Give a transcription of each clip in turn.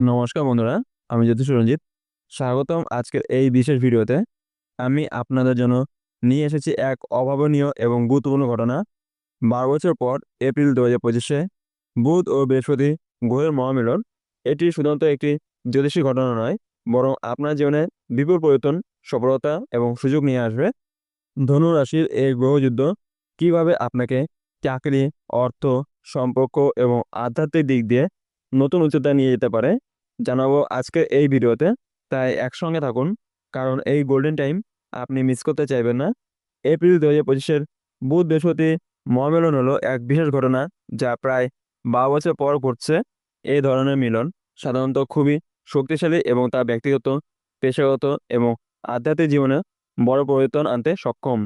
নমস্কার বন্ধুরা, আমি জ্যোতিষ রঞ্জিত স্বাগতম আজকের এই বিশেষ ভিডিওতে। আমি আপনাদের জন্য নিয়ে এসেছি এক অভাবনীয় এবং গুরুত্বপূর্ণ ঘটনা। বারো বছর পর এপ্রিল দু হাজার পঁচিশে বুধ ও বৃহস্পতি গ্রহের মহামিলন। এটি শুধুমাত্র একটি জ্যোতিষী ঘটনা নয়, বরং আপনার জীবনে বিপুল পরিবর্তন, সফলতা এবং সুযোগ নিয়ে আসবে। ধনু রাশির এই গ্রহযুদ্ধ কীভাবে আপনাকে চাকরি, অর্থ, সম্পর্ক এবং আধ্যাত্মিক দিক দিয়ে নতুন উচ্চতা নিয়ে যেতে পারে জানাব আজকে এই ভিডিওতে। তাই একসঙ্গে থাকুন, কারণ এই গোল্ডেন টাইম আপনি মিস করতে চাইবেন না। এপ্রিল দু হাজার পঁচিশের বুধ বৃহস্পতি মহামিলন হলো এক বিশেষ ঘটনা যা প্রায় বারো বছর পর ঘটছে। এই ধরনের মিলন সাধারণত খুবই শক্তিশালী এবং তা ব্যক্তিগত, পেশাগত এবং আধ্যাত্মিক জীবনে বড় পরিবর্তন আনতে সক্ষম।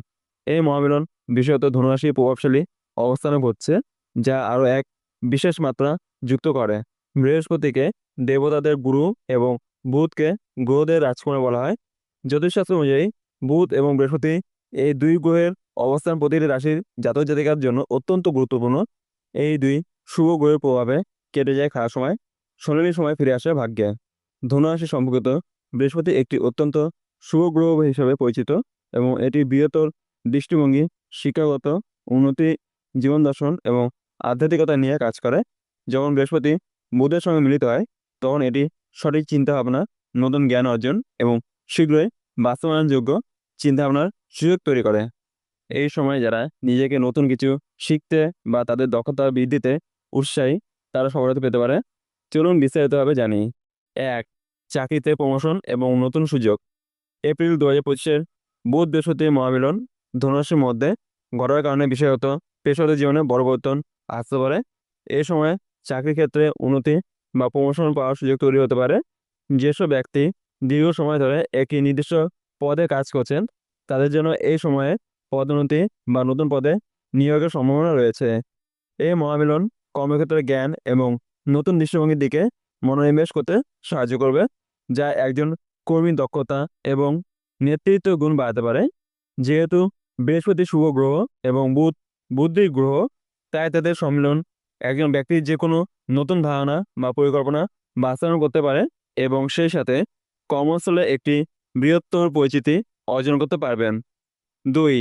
এই মহামিলন বিশেষত ধনুরাশি প্রভাবশালী অবস্থানে ঘটছে, যা আরও এক বিশেষ মাত্রা যুক্ত করে। বৃহস্পতিকে দেবতাদের গুরু এবং বুধকে গ্রহদের রাজকুমার বলা হয়। জ্যোতিষশাস্ত্র অনুযায়ী বুধ এবং বৃহস্পতি এই দুই গ্রহের অবস্থান প্রতিটি রাশির জাতক জাতিকার জন্য অত্যন্ত গুরুত্বপূর্ণ। এই দুই শুভ গ্রহের প্রভাবে কেটে যায় খারাপ সময় সোনালি সময় ফিরে আসে ভাগ্যে। ধনুরাশি সম্পর্কিত বৃহস্পতি একটি অত্যন্ত শুভ গ্রহ হিসেবে পরিচিত এবং এটি বৃহত্তর দৃষ্টিভঙ্গি, শিক্ষাগত উন্নতি জীবন দর্শন এবং আধ্যাত্মিকতা নিয়ে কাজ করে। যখন বৃহস্পতি বুধের সঙ্গে মিলিত হয় তখন এটি সঠিক চিন্তাভাবনা, নতুন জ্ঞান অর্জন এবং শীঘ্রই বাস্তবায়নযোগ্য চিন্তাভাবনার সুযোগ তৈরি করে। এই সময় যারা নিজেকে নতুন কিছু শিখতে বা তাদের দক্ষতা বৃদ্ধিতে উৎসাহী, তারা সফলতা পেতে পারে। চলুন বিস্তারিতভাবে জানি। এক, চাকরিতে প্রমোশন এবং নতুন সুযোগ। এপ্রিল দু হাজার পঁচিশের বুধ বৃহস্পতি মহামিলন ধনুরাশির মধ্যে ঘটার কারণে বিশেষত পেশাগত জীবনে বড় পরিবর্তন আসতে পারে। এই সময় চাকরি ক্ষেত্রে উন্নতি বা প্রমোশন পাওয়ার সুযোগ তৈরি হতে পারে। যেসব ব্যক্তি দীর্ঘ সময় ধরে একটি নির্দিষ্ট পদে কাজ করছেন, তাদের জন্য এই সময়ে পদোন্নতি বা নতুন পদে নিয়োগের সম্ভাবনা রয়েছে। এই মহামিলন কর্মক্ষেত্রে জ্ঞান এবং নতুন দৃষ্টিভঙ্গির দিকে মনোনিবেশ করতে সাহায্য করবে, যা একজন কর্মীর দক্ষতা এবং নেতৃত্ব গুণ বাড়াতে পারে। যেহেতু বৃহস্পতি শুভ গ্রহ এবং বুধ বুদ্ধির গ্রহ, তাই তাদের সম্মিলন একজন ব্যক্তির যে কোনো নতুন ধারণা বা পরিকল্পনা বাস্তবায়ন করতে পারে এবং সেই সাথে কর্মস্থলে একটি বৃহত্তর পরিচিতি অর্জন করতে পারবেন। দুই,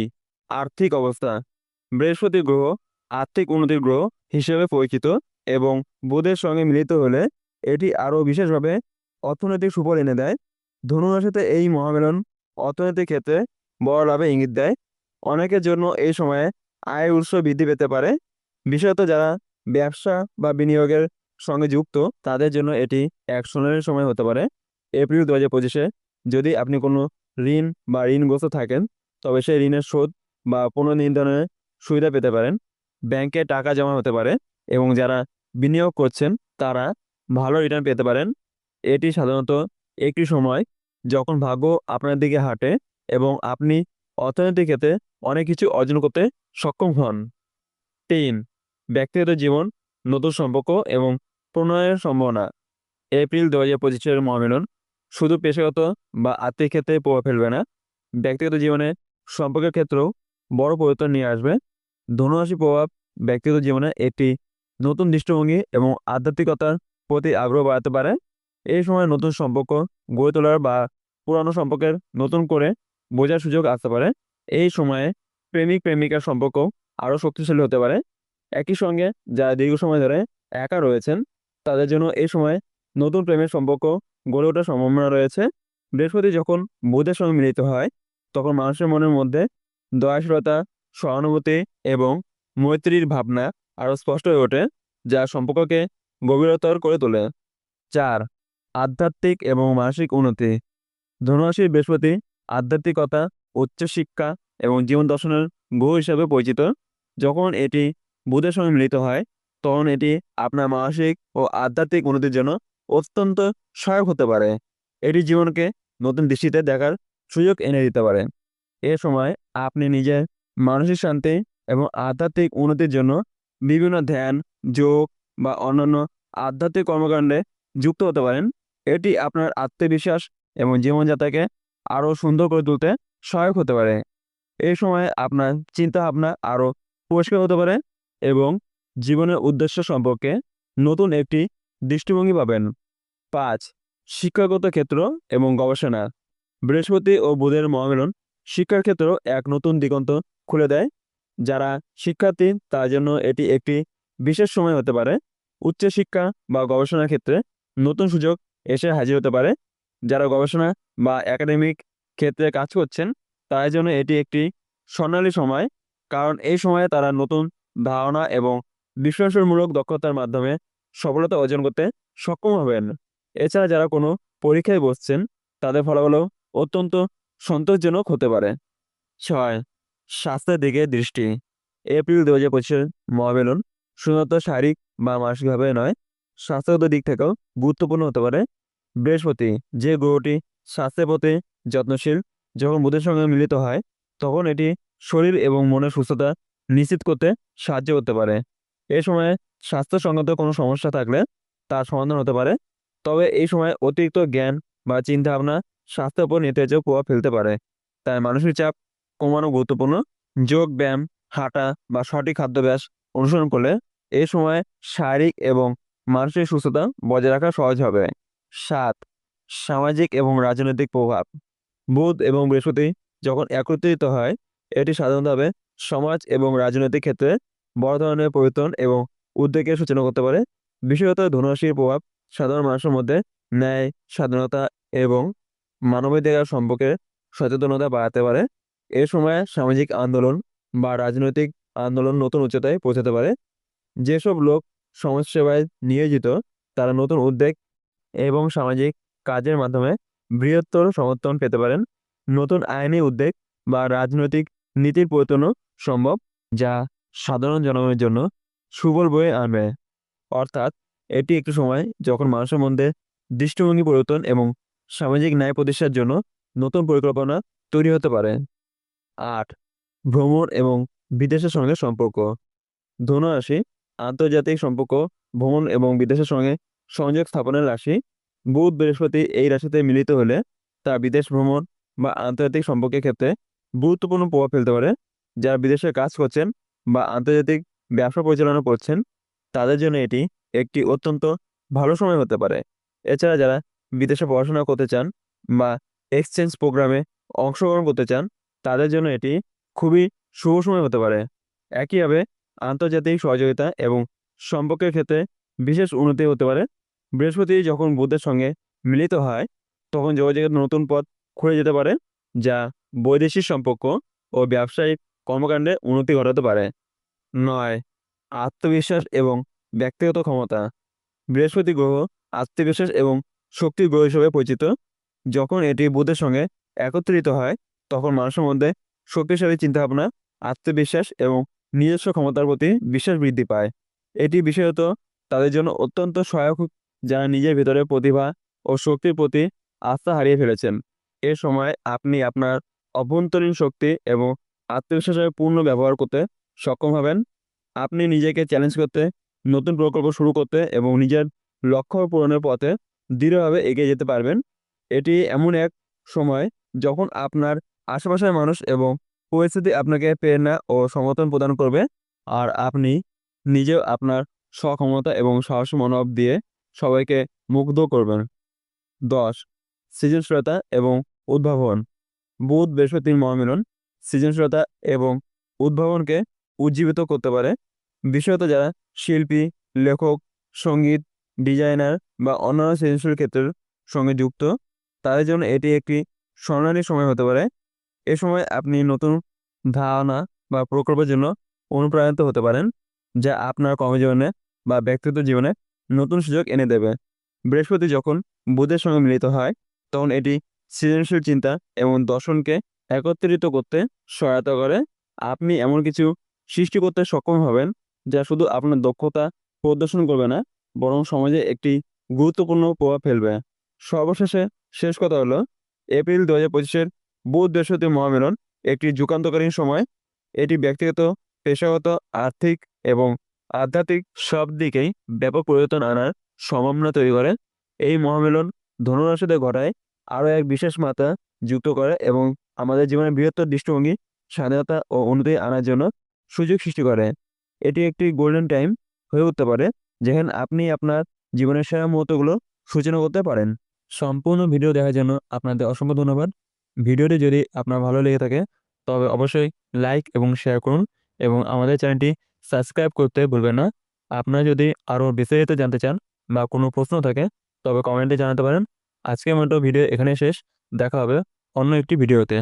আর্থিক অবস্থা। বৃহস্পতি গ্রহ আর্থিক উন্নতির গ্রহ হিসেবে পরিচিত এবং বুধের সঙ্গে মিলিত হলে এটি আরও বিশেষভাবে অর্থনৈতিক সুফল এনে দেয়। ধনুরাশিতে এই মহামেলন অর্থনৈতিক ক্ষেত্রে বড় লাভে ইঙ্গিত দেয়। অনেকের জন্য এই সময়ে আয়ের উৎস বৃদ্ধি পেতে পারে। বিশেষত যারা ব্যবসা বা বিনিয়োগের সঙ্গে যুক্ত, তাদের জন্য এটি সোনালি সময় হতে পারে। এপ্রিল দু হাজার পঁচিশে যদি আপনি কোনো ঋণ বা ঋণগ্রস্ত থাকেন, তবে সেই ঋণের শোধ বা পুনর্নির্ধারণের সুবিধা পেতে পারেন। ব্যাংকে টাকা জমা হতে পারে এবং যারা বিনিয়োগ করছেন, তারা ভালো রিটার্ন পেতে পারেন। এটি সাধারণত একটি সময় যখন ভাগ্য আপনার দিকে হাঁটে এবং আপনি অর্থনৈতিক ক্ষেত্রে অনেক কিছু অর্জন করতে সক্ষম হন। তিন ব্যক্তিগত জীবন, নতুন সম্পর্ক এবং প্রণয়ের সম্ভাবনা। এপ্রিল দু হাজার পঁচিশের মহামিলন শুধু পেশাগত বা আর্থিক ক্ষেত্রে প্রভাব ফেলবে না, ব্যক্তিগত জীবনে সম্পর্কের ক্ষেত্রেও বড় পরিবর্তন নিয়ে আসবে। ধনুরাশি প্রভাব ব্যক্তিগত জীবনে একটি নতুন দৃষ্টিভঙ্গি এবং আধ্যাত্মিকতার প্রতি আগ্রহ বাড়াতে পারে। এই সময় নতুন সম্পর্ক গড়ে তোলার বা পুরানো সম্পর্কের নতুন করে বোঝার সুযোগ আসতে পারে। এই সময়ে প্রেমিক প্রেমিকার সম্পর্ক আরও শক্তিশালী হতে পারে। একই সঙ্গে যারা দীর্ঘ সময় ধরে একা রয়েছেন, তাদের জন্য এই সময় নতুন প্রেমের সম্পর্ক গড়ে ওঠার সম্ভাবনা রয়েছে। বৃহস্পতি যখন বুধের সঙ্গে মিলিত হয়, তখন মানুষের মনের মধ্যে দয়াশীলতা, সহানুভূতি এবং মৈত্রীর ভাবনা আরও স্পষ্ট হয়ে ওঠে, যা সম্পর্ককে গভীরতর করে তোলে। চার, আধ্যাত্মিক এবং মানসিক উন্নতি। ধনুরাশির বৃহস্পতি আধ্যাত্মিকতা, উচ্চশিক্ষা এবং জীবন দর্শনের গ্রহ হিসাবে পরিচিত। যখন এটি বুধের সঙ্গে মিলিত হয়, তখন এটি আপনার মানসিক ও আধ্যাত্মিক উন্নতির জন্য অত্যন্ত সহায়ক হতে পারে। এটি জীবনকে নতুন দৃষ্টিতে দেখার সুযোগ এনে দিতে পারে। এ সময় আপনি নিজের মানসিক শান্তি এবং আধ্যাত্মিক উন্নতির জন্য বিভিন্ন ধ্যান, যোগ বা অন্যান্য আধ্যাত্মিক কর্মকাণ্ডে যুক্ত হতে পারেন। এটি আপনার আত্মবিশ্বাস এবং জীবনযাত্রাকে আরও সুন্দর করে তুলতে সহায়ক হতে পারে। এই সময় আপনার চিন্তা চিন্তাভাবনা আরও পরিষ্কার হতে পারে। এবং জীবনের উদ্দেশ্য সম্পর্কে নতুন একটি দৃষ্টিভঙ্গি পাবেন। পাঁচ, শিক্ষাগত ক্ষেত্র এবং গবেষণা। বৃহস্পতি ও বুধের মহামিলন শিক্ষার ক্ষেত্রেও এক নতুন দিগন্ত খুলে দেয়। যারা শিক্ষার্থী, তার জন্য এটি একটি বিশেষ সময় হতে পারে। উচ্চশিক্ষা বা গবেষণার ক্ষেত্রে নতুন সুযোগ এসে হাজির হতে পারে। যারা গবেষণা বা একাডেমিক ক্ষেত্রে কাজ করছেন, তাদের জন্য এটি একটি স্বর্ণালী সময়। কারণ এই সময়ে তারা নতুন ধারণা এবং বিশ্লেষণমূলক দক্ষতার মাধ্যমে সফলতা অর্জন করতে সক্ষম হবেন। এছাড়া যারা কোনো পরীক্ষায় বসছেন, তাদের ফলাফলও অত্যন্ত সন্তোষজনক হতে পারে। ছয়, স্বাস্থ্যের দিকে দৃষ্টি। এপ্রিল দু হাজার পঁচিশের মহাবেলন শুধুমাত্র শারীরিক বা মানসিকভাবে নয়, স্বাস্থ্যগত দিক থেকেও গুরুত্বপূর্ণ হতে পারে। বৃহস্পতি, যে গ্রহটি স্বাস্থ্যের প্রতি যত্নশীল যখন বুধের সঙ্গে মিলিত হয়, তখন এটি শরীর এবং মনের সুস্থতা নিশ্চিত করতে সাহায্য করতে পারে। এ সময়ে স্বাস্থ্যসংগত কোনো সমস্যা থাকলে তার সমাধান হতে পারে। তবে এই সময় অতিরিক্ত জ্ঞান বা চিন্তাভাবনা স্বাস্থ্যের উপর নেতিবাচক প্রভাব ফেলতে পারে। তাই মানসিক চাপ কমানো গুরুত্বপূর্ণ। যোগ ব্যায়াম, হাঁটা বা সঠিক খাদ্যাভ্যাস অনুসরণ করলে এই সময় শারীরিক এবং মানসিক সুস্থতা বজায় রাখা সহজ হবে। সাত, সামাজিক এবং রাজনৈতিক প্রভাব। বুধ এবং বৃহস্পতি যখন একত্রিত হয়, এটি সাধারণতভাবে সমাজ এবং রাজনৈতিক ক্ষেত্রে বড় ধরনের পরিবর্তন এবং উদ্বেগের সূচনা করতে পারে। বিশেষত ধনুরাশির প্রভাব সাধারণ মানুষের মধ্যে ন্যায়, স্বাধীনতা এবং মানবাধিকার সম্পর্কে সচেতনতা বাড়াতে পারে। এ সময় সামাজিক আন্দোলন বা রাজনৈতিক আন্দোলন নতুন উচ্চতায় পৌঁছাতে পারে। যেসব লোক সমাজসেবায় নিয়োজিত, তারা নতুন উদ্যোগ এবং সামাজিক কাজের মাধ্যমে বৃহত্তর সমর্থন পেতে পারেন। নতুন আইনি উদ্যোগ বা রাজনৈতিক নীতির পরিবর্তনও সম্ভব, যা সাধারণ জনগণের জন্য সুবল বয়ে আনবে। অর্থাৎ, এটি একটি সময় যখন মানুষের মধ্যে দৃষ্টিভঙ্গি পরিবর্তন এবং সামাজিক ন্যায় প্রতিষ্ঠার জন্য নতুন পরিকল্পনা তৈরি হতে পারে। আট, ভ্রমণ এবং বিদেশের সঙ্গে সম্পর্ক। ধনুরাশি আন্তর্জাতিক সম্পর্ক, ভ্রমণ এবং বিদেশের সঙ্গে সংযোগ স্থাপনের রাশি। বুধ বৃহস্পতি এই রাশিতে মিলিত হলে তা বিদেশ ভ্রমণ বা আন্তর্জাতিক সম্পর্কের ক্ষেত্রে গুরুত্বপূর্ণ প্রভাব ফেলতে পারে। যারা বিদেশে কাজ করছেন বা আন্তর্জাতিক ব্যবসা পরিচালনা করছেন, তাদের জন্য এটি একটি অত্যন্ত ভালো সময় হতে পারে। এছাড়া যারা বিদেশে পড়াশোনা করতে চান বা এক্সচেঞ্জ প্রোগ্রামে অংশগ্রহণ করতে চান, তাদের জন্য এটি খুবই শুভ সময় হতে পারে। একইভাবে আন্তর্জাতিক সহযোগিতা এবং সম্পর্কের ক্ষেত্রে বিশেষ উন্নতি হতে পারে। বৃহস্পতি যখন বুধের সঙ্গে মিলিত হয়, তখন যোগাযোগের নতুন পথ খুলে যেতে পারে, যা বৈদেশিক সম্পর্ক ও ব্যবসায়িক কর্মকাণ্ডে উন্নতি ঘটাতে পারে। নয়, আত্মবিশ্বাস এবং ব্যক্তিগত ক্ষমতা। বৃহস্পতি গ্রহ আত্মবিশ্বাস এবং শক্তির গ্রহ হিসেবে পরিচিত। যখন এটি বুধের সঙ্গে একত্রিত হয়, তখন মানুষের মধ্যে শক্তিশালী চিন্তাভাবনা, আত্মবিশ্বাস এবং নিজস্ব ক্ষমতার প্রতি বিশ্বাস বৃদ্ধি পায়। এটি বিশেষত তাদের জন্য অত্যন্ত সহায়ক, যারা নিজের ভিতরে প্রতিভা ও শক্তির প্রতি আস্থা হারিয়ে ফেলেছেন। এ সময় আপনি আপনার অভ্যন্তরীণ শক্তি এবং আত্মবিশ্বাসের পূর্ণ ব্যবহার করতে সক্ষম হবেন। আপনি নিজেকে চ্যালেঞ্জ করতে, নতুন প্রকল্প শুরু করতে এবং নিজের লক্ষ্য পূরণের পথে দৃঢ়ভাবে এগিয়ে যেতে পারবেন। এটি এমন এক সময় যখন আপনার আশেপাশের মানুষ এবং পরিস্থিতি আপনাকে প্রেরণা ও সমর্থন প্রদান করবে আর আপনি নিজেও আপনার সক্ষমতা এবং সাহস মনোভাব দিয়ে সবাইকে মুগ্ধ করবেন। দশ, সৃজনশীলতা এবং উদ্ভাবন। বুধ বৃহস্পতির মহামিলন সৃজনশীলতা এবং উদ্ভাবনকে উজ্জীবিত করতে পারে। বিশেষত যারা শিল্পী, লেখক, সংগীত, ডিজাইনার বা অন্যান্য সৃজনশীল ক্ষেত্রের সঙ্গে যুক্ত, তাদের জন্য এটি একটি স্বর্ণালী সময় হতে পারে। এ সময় আপনি নতুন ধারণা বা প্রকল্পের জন্য অনুপ্রাণিত হতে পারেন, যা আপনার কর্মজীবনে বা ব্যক্তিগত জীবনে নতুন সুযোগ এনে দেবে। বৃহস্পতি যখন বুধের সঙ্গে মিলিত হয়, তখন এটি সৃজনশীল চিন্তা এবং দর্শনকে একত্রিত করতে সহায়তা করে। আপনি এমন কিছু সৃষ্টি করতে সক্ষম হবেন যা শুধু আপনার দক্ষতা প্রদর্শন করবে না, বরং সমাজে একটি গুরুত্বপূর্ণ প্রভাব ফেলবে। সর্বশেষে শেষ কথা হলো, এপ্রিল দু হাজার পঁচিশের বুধ বৃহস্পতি মহামিলন একটি যুগান্তকালীন সময়। এটি ব্যক্তিগত, পেশাগত, আর্থিক এবং আধ্যাত্মিক সব দিকেই ব্যাপক পরিবর্তন আনার সম্ভাবনা তৈরি করে। এই মহামিলন ধনুরাশিতে ঘটায় আরও এক বিশেষ মাত্রা যুক্ত করে এবং আমাদের জীবনের বৃহত্তর দৃষ্টিভঙ্গি স্বাধীনতা ও উন্নতি আনার জন্য সুযোগ সৃষ্টি করে। এটি একটি গোল্ডেন টাইম হয়ে উঠতে পারে, যেখানে আপনি আপনার জীবনের সেরা মুহূর্তগুলো সূচনা করতে পারেন। সম্পূর্ণ ভিডিও দেখার জন্য আপনাদের অসংখ্য ধন্যবাদ। ভিডিওটি যদি আপনার ভালো লেগে থাকে, তবে অবশ্যই লাইক এবং শেয়ার করুন এবং আমাদের চ্যানেলটি সাবস্ক্রাইব করতে ভুলবেন না। আপনারা যদি আরও বিস্তারিত জানতে চান বা কোনো প্রশ্ন থাকে, তবে কমেন্টে জানাতে পারেন। আজকের মতো ভিডিও এখানে শেষ। দেখা হবে অন্য একটি ভিডিওতে।